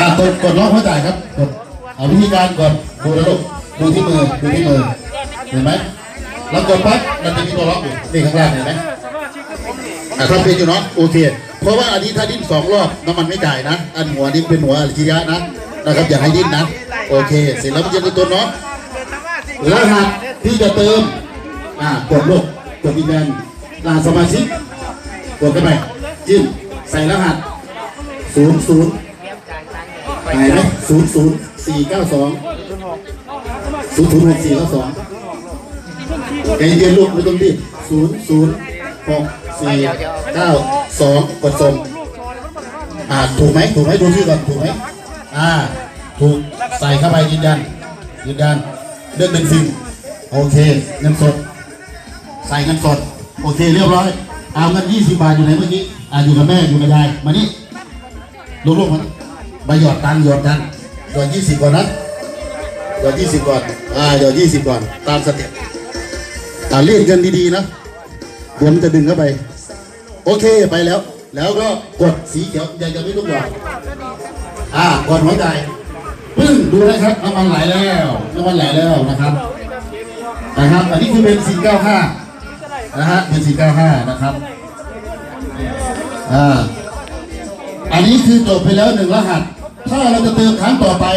อะกดกดล็อกหัวใจครับกดเอาวิธีการกดดูนะลูกดูที่มือดูที่มือเห็นไหมแล้วกดปั๊บมันจะมีตัวล็อกอยู่นี่ข้างล่างเห็นไหมอะทำเป็นอยู่เนาะโอเคเพราะว่าอันนี้ถ้าดิ้นสองรอบน้ำมันไม่จ่ายนะ อันหัวดิ้เป็นหัวอริยะนะนะครับอย่าให้ดิ้นนะโอเค เสร็จแล้วมันจะเป็นตัวเนาะรหัสที่จะเติมอ่ากดลูกกดอีแมนรหัสสมาชิกกดเข้าไปจิ้มใส่รหัสศูนย์ศูนย์ หายไหมศูนย์ศูนย์สี่เก้าสองศูนย์ศูนย์หกสี่เก้าสองใจเย็นลูกไม่ต้องรีบศูนย์ศูนย์หกสี่เก้าสองกดส่งอ่าถูกไหมถูกไหมดูชื่อก่อนถูกไหมอ่าถูกใส่เข้าไปยืนยันยืนยันเลือกเป็นซิมโอเคเงินสด ใส่เงินสด โอเคเรียบร้อยเอาเงินยี่สิบบาทอยู่ไหนเมื่อกี้อ่าอยู่กับแม่อยู่กับยายมานี่ลูกๆมัน มาหยอดตังหยอดตังหยอดยี่สิบก่อนนะหยอดยี่สิบก่อนอ่าหยอดยี่สิบก่อน ตามสเต็ปอ่าเรียกกันดีๆนะเดี๋ยวมันจะดึงเข้าไป โอเคไปแล้ว แล้วก็กดสีเขียวยังจะไม่ลุกหรอกอ่ากดหัวใจปึ้งดูนะครับน้ำมันไหลแล้วน้ำมันไหลแล้วนะครับนะครับ อันนี้คือเป็นสี่เก้าห้านะฮะเป็นสี่เก้าห้านะครับอ่าอันนี้คือจบไปแล้วหนึ่งรหัส ถ้าเราจะเติมครั้งต่อไป